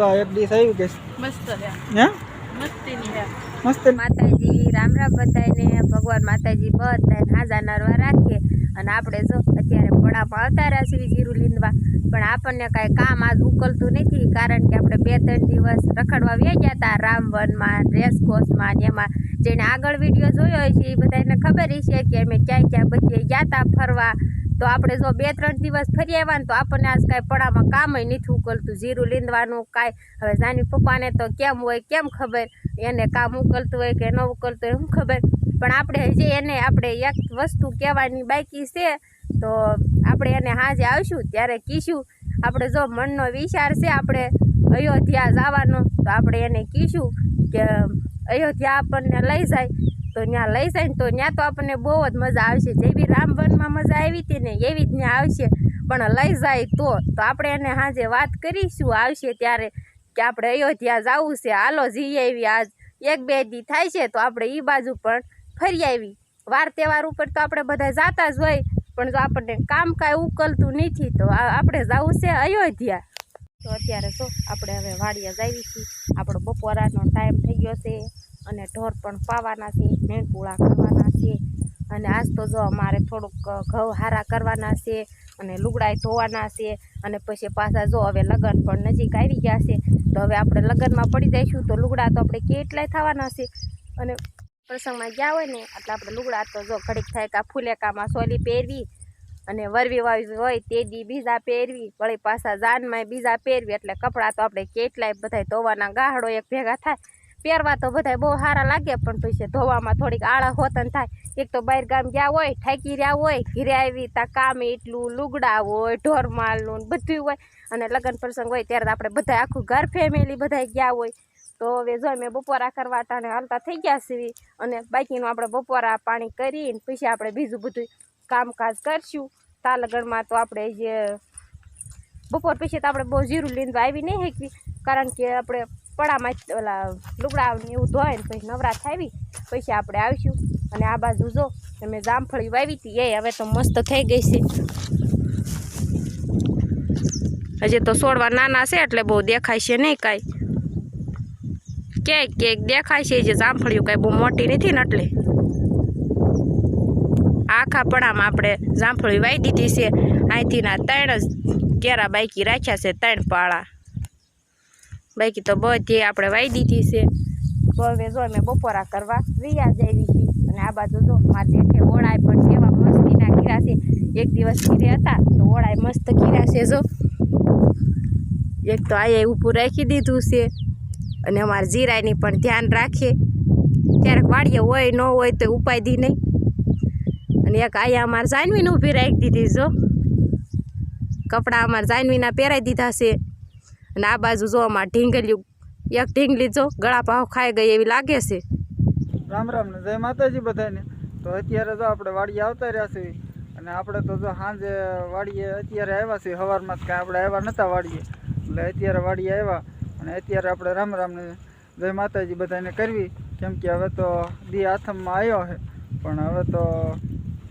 જો એક ડીશ ગઈ મસ્ત હે? મસ્તીની છે મસ્ત. માતાજી રામ રામ બધાને ભગવાન માતાજી બધાને હાજા નરવા રાખીએ અને આપણે જો અત્યારે પડામાં આવતા રહ્યા છીએ જીરું લીંદવા પણ આપણને કાંઈ કામ આજ ઉકલતું નથી કારણ કે આપણે બે ત્રણ દિવસ રખડવા વ્યા ગયા હતા રામવનમાં રેસકોર્સમાં ને એમાં. જેને આગળ વીડિયો જોયો હોય છે એ બધાને ખબર છે કે અમે ક્યાં ક્યાં બધી ગયા હતા ફરવા. તો આપણે જો બે, ત્રણ દિવસ ફરી આવ્યા ને તો આપણને આજ કાંઈ પડામાં કામ નથી ઉકલતું. જીરું લીંદવાનું કાંઈ. હવે જાની પપ્પાને તો કેમ હોય, કેમ ખબર? એને કામ ઉકલતું હોય કે ન ઉકલતું હોય, શું ખબર? પણ આપણે હજી એને આપણે એક વસ્તુ કહેવાની બાકી છે. તો આપણે એને હાજે આવશું, ત્યારે કીશું. આપણે જો મનનો વિચાર છે, આપણે અયોધ્યા જવાનો, તો આપણે એને કીશું કે અયોધ્યા આપણને લઈ જાય. તો ત્યાં લઈ જાય ને તો ત્યાં તો આપણને બહુ જ મજા આવશે. જેવી રામવનમાં મજા આવી હતી ને એવી જ ત્યાં આવશે. પણ લઈ જાય તો તો આપણે એને હાજે વાત કરીશું આવશે ત્યારે કે આપણે અયોધ્યા જવું છે. હાલો જઈ આવી આજ. એક બે દી થાય છે તો આપણે એ બાજુ પણ ફરી આવી. વાર તહેવાર ઉપર તો આપણે બધા જાતા જ હોય, પણ જો આપણને કામ કાંઈ ઉકલતું નથી તો આપણે જવું છે અયોધ્યા. તો અત્યારે શું આપણે હવે વાડીએ જઈએ છીએ આપણો બપોરાનો ટાઈમ થઈ ગયો છે. અને ઢોર પણ પાવાના છે મેંઢપૂળા કરવાના છે. અને આજ તો જો અમારે થોડુંક ઘઉં હારા કરવાના છે અને લુગડાય ધોવાના છે અને પછી પાછા જો હવે લગ્ન પણ નજીક આવી ગયા છે, તો હવે આપણે લગ્નમાં પડી જઈશું તો લુગડા તો આપણે કેટલાય થવાના છે. અને પ્રસંગમાં ગયા હોય ને, એટલે આપણે લુગડા તો જો ઘડીક થાય તો ફૂલેકામાં સોલી પહેરવી અને વરવી વાવી હોય તે દી બીજા પહેરવી, વળી પાછા જાનમાં બીજા પહેરવી, એટલે કપડાં તો આપણે કેટલાય બધા ધોવાના ગાહડો એક ભેગા થાય. પહેરવા તો બધા બહુ સારા લાગે, પણ પછી ધોવામાં થોડીક આળા હોતન થાય. એક તો બહાર ગામ ગયા હોય ઠાકી રહ્યા હોય, ઘીરે આવી તા કામ એટલું, લુગડા હોય ઢોરમાલનું બધું હોય. અને લગ્ન પ્રસંગ હોય ત્યારે આપણે બધા આખું ઘર ફેમિલી બધા ગયા હોય. તો હવે જો મેં બપોરા કરવા ટાણે હાલતા થઈ ગયા સીવી અને બાકીનું આપણે બપોરા પાણી કરીને પછી આપણે બીજું બધું કામકાજ કરશું. તા તો આપણે જે બપોર પછી તો આપણે બહુ જીરું લીંદવા આવી નહીં શકવી કારણ કે આપણે પડામાં ઓલા લુગડા એવું ધોય ને પછી નવરા થાવી પછી આપણે આવીશું. અને આ બાજુ જો મેં જામફળી વાવી હતી, એ હવે તો મસ્ત થઈ ગઈ છે. હજી તો છોડવા નાના છે એટલે બહુ દેખાય છે નહીં કાંઈ. ક્યાંક ક્યાંક દેખાય છે, જે જામફળીઓ કાંઈ બહુ મોટી નથી ને એટલે. આખા પડામાં આપણે જામફળી વાવી દીધી છે. અહીંથી ના ત્રણ જ કેરા બાઈકી રાખ્યા છે, ત્રણ પાળા. બાકી તો બધી આપણે વાવી દીધી છે. હવે જો અમે બપોરા કરવા રિયા જઈ હતી. અને આ બાજુ જો મારે જેઠે ઓળાય પણ એવા મસ્તીના કીરા છે. એક દિવસ કીરે હતા તો ઓળાય મસ્ત કીરા છે જો. એક તો આયે ઊભું રાખી દીધું છે. અને અમારે જીરાની પણ ધ્યાન રાખીએ ક્યારેક વાડીએ હોય, ન હોય તો ઉપાયથી નહીં. અને એક આયા અમારે જાનવીને ઊભી રાખી દીધી જો. કપડાં અમારે જાનવીના પહેરાવી દીધા છે. અને આ બાજુ જો અમારે ઢીંગલિયું એક ઢીંગલી જો ગળા પાવ ખાઈ ગઈ એવી લાગે છે. રામ રામ ને જય માતાજી બધાને. તો અત્યારે જો આપણે વાડીએ આવતા રહ્યા છીએ અને આપણે તો જો સાંજે વાડીએ અત્યારે આવ્યા છીએ, સવારમાં જ કાંઈ આપણે આવ્યા નહોતા વાડીએ. એટલે અત્યારે વાડીએ આવ્યા અને અત્યારે આપણે રામ રામ ને જય માતાજી બધાને કરવી. કેમ કે હવે તો દી આથમમાં આવ્યો છે. પણ હવે તો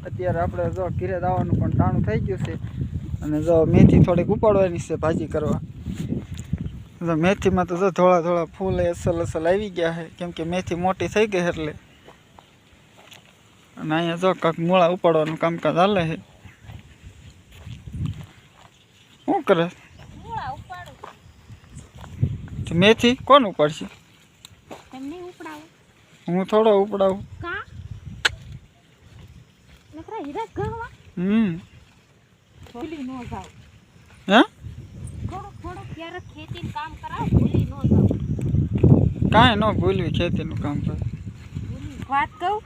અત્યારે આપણે જો ઘીરે દાવાનું પણ ટાણું થઈ ગયું છે. અને જો મેથી થોડીક ઉપાડવાની છે ભાજી કરવા. તો મેથીમાં તો જો થોડા થોડા ફૂલ અસલ અસલ આવી ગયા છે કેમ કે મેથી મોટી થઈ ગઈ એટલે. અને અહીંયા જો કાંક મૂળા ઉપાડવાનું કામકાજ હાલે છે. શું કરે? મેથી કોણ ઉપાડશે? હું થોડો ઉપડાવું. હમ. હે? ખેતીનું કામ કરાવ ભૂલી ન જાવ કાંઈ ન ભૂલવી ખેતીનું કામ કર વાત કહું?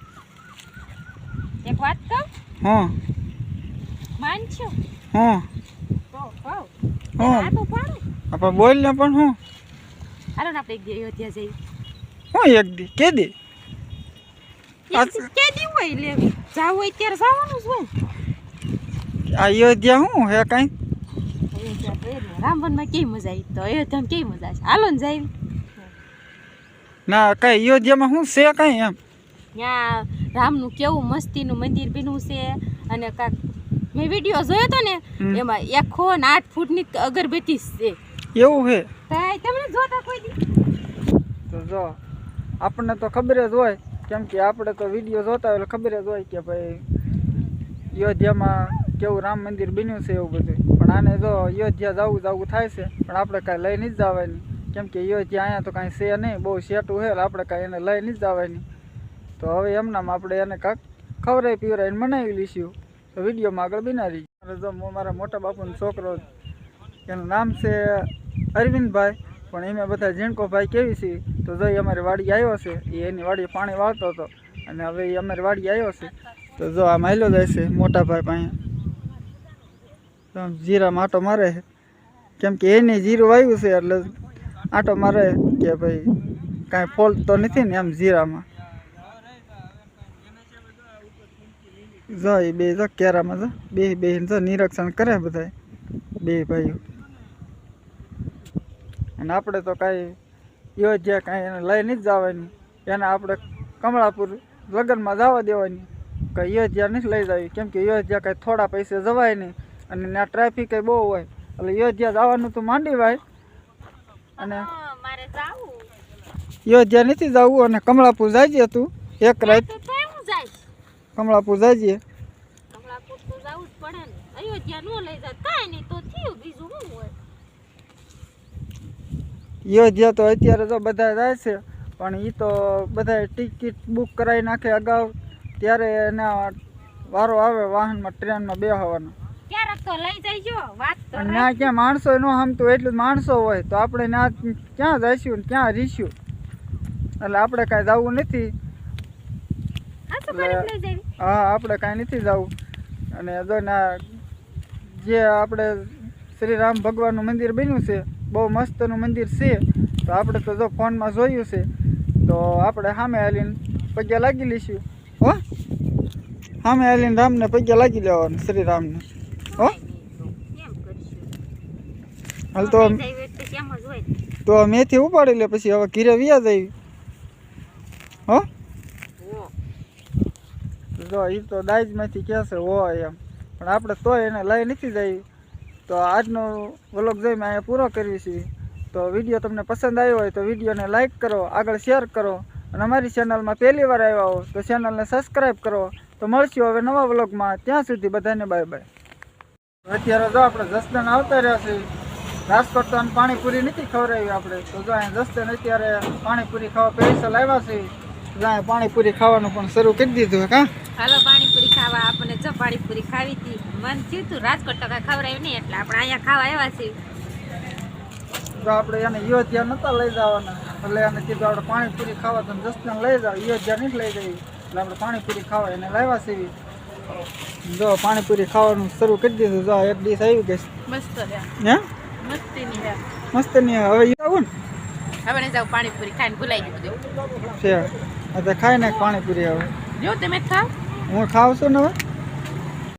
એક વાત કહું? હા. માનશો? હા. તો કહું. હા. તો પાડો આપણે બોલ ને પણ હું? હાલો ને આપણે એક દી અયોધ્યા જઈએ. હું એક દી? કે દી? કે દી હોય લેવી જાવ હોય ત્યારે જવાનું જ હોય. અયોધ્યા શું હે કાંઈ? અયોધ્યા. રામવનમાં કેવી મજા આવી તો અયોધ્યામાં કેવી મજા છે હાલો ને જાય ના કાંઈ અયોધ્યામાં શું છે કાંઈ એમ ત્યાં રામનું કેવું મસ્તીનું મંદિર બન્યું છે અને કાંક મેં વીડિયો જોયો હતો ને એમાં એકસો ને આઠ ફૂટની અગરબત્તી છે એવું છે તમે જોતા કોઈ તો જો આપણને તો ખબર જ હોય કેમ કે આપણે તો વીડિયો જોતા હોય એટલે ખબર જ હોય કે ભાઈ અયોધ્યામાં કેવું રામ મંદિર બન્યું છે એવું બધું આને જો અયોધ્યા જવું જવું થાય છે, પણ આપણે કાંઈ લઈ નહીં જ જવાની. કેમ કે અયોધ્યા અહીંયા તો કાંઈ છે નહીં, બહુ સેટું છે આપણે કાંઈ એને લઈ નહીં જ જવાની. તો હવે એમનામ આપણે એને કાંક ખવડાવી પીવરાઈને મનાવી લઈશું. તો વિડીયોમાં આગળ બિનારી જો મારા મોટા બાપુનો છોકરો, એનું નામ છે અરવિંદભાઈ, પણ એમાં બધા ઝીણકોભાઈ કેવી છે? તો જો એ અમારી વાડી આવ્યો છે, એ એની વાડીએ પાણી વાળતો હતો. અને હવે એ અમારી વાડી આવ્યો છે. તો જો આ માયલો જાય છે મોટા ભાઈ પાસે. આમ જીરામાં આટો મારે કેમ કે એને જીરું વાવ્યું છે એટલે આટો મારે કે ભાઈ કાંઈ ફોલ્ટ તો નથી ને એમ જીરામાં. જો એ બે જો કેરામાં જો, બે બે જો નિરીક્ષણ કરે બધા બે ભાઈઓ. અને આપણે તો કાંઈ યોજ્યા કાંઈ એને લઈ જ જવાની. એને આપણે કમળાપુર લગ્નમાં જવા દેવાની. કંઈ યોજ્યા નથી લઈ જવી. કેમ કે યોજ્યા કાંઈ થોડા પૈસે જવાય નહીં. અને ત્યાં ટ્રાફિક બહુ હોય. એટલે યોજ્યા જવાનું તો માંડી વાય અને યોધ્યા નથી જવું અને કમળાપુર જાય તું. એક રાત કમળાપુર જાય. યોધ્યા તો અત્યારે તો બધા જાય છે પણ એ તો બધા ટિકિટ બુક કરાવી નાખે અગાઉ. ત્યારે એના વારો આવે વાહનમાં ટ્રેનમાં બેસવાનો ક્યારેક તો લઈ જઈજો વાત તો ક્યાં માણસો ન હમતું એટલું જ માણસો હોય તો આપણે ત્યાં ક્યાં જઈશું ને ક્યાં રહીશું એટલે આપણે કાંઈ જવું નથી. હા આપણે કાંઈ નથી જવું. અને જો ના જે આપણે શ્રી રામ ભગવાનનું મંદિર બન્યું છે બહુ મસ્તનું મંદિર છે તો આપણે તો જો ફોનમાં જોયું છે તો આપણે સામે હાલીને પગ્યા લાગી લઈશું. હો? સામે હાલીને રામને પગ્યા લાગી લેવાનું શ્રી રામને. હો? હાલ તો તો મેથી ઉપાડી લે પછી હવે ઘીરે વ્યા જઈ હો? જો એ તો દાજમાંથી કહેશે હોય એમ. પણ આપણે તોય એને લઈ નથી જઈ. તો આજનો વ્લોગ જોઈને અહીંયા પૂરો કરવી છીએ તો વીડિયો તમને પસંદ આવ્યો હોય તો વિડીયોને લાઈક કરો આગળ શેર કરો. અને અમારી ચેનલમાં પહેલી વાર આવ્યા હો તો ચેનલને સબસ્ક્રાઈબ કરો. તો મળશું હવે નવા વ્લોગમાં ત્યાં સુધી બધાને બાય બાય અત્યારે જો આપણે જસદન આવતા રહ્યા છીએ રાજકોટ તો પાણીપુરી નથી ખવડાવી આપણે. તો જો અહીંયા જસદન અત્યારે પાણીપુરી ખાવા પૈસા આવ્યા છે અહીંયા પાણીપુરી ખાવાનું પણ શરૂ કરી દીધું કા હાલો પાણીપુરી ખાવા આપણને જો પાણીપુરી ખાવી હતી. મન થયું હતું રાજકોટ તો કાંઈ ખવડાવ્યું નહીં એટલે આપણે અહીંયા ખાવા આવ્યા છીએ. જો આપણે એને યોધ્યા નહોતા લઈ જવાના એટલે એને કીધું આપણે પાણીપુરી ખાવા તો જસદન લઈ જાવ યોધ્યા નહીં લઈ જઈએ એટલે આપણે પાણીપુરી ખાવા એને લાવ્યા છીએ. જો પાણીપુરી ખાવાનું શરૂ કરી દીધું. જો એક ડીશ આવી ગઈ. મસ્ત હે? મસ્તીની હે મસ્ત નહીં હવે ઈ આવું હવે ને જાવ પાણીપુરી ખાઈને ભૂલાઈ ગયું બધું. છે. આ તો ખાઈ નાખ પાણીપુરી હવે. જો તમે ખાવ હું ખાવ છું ને હવે?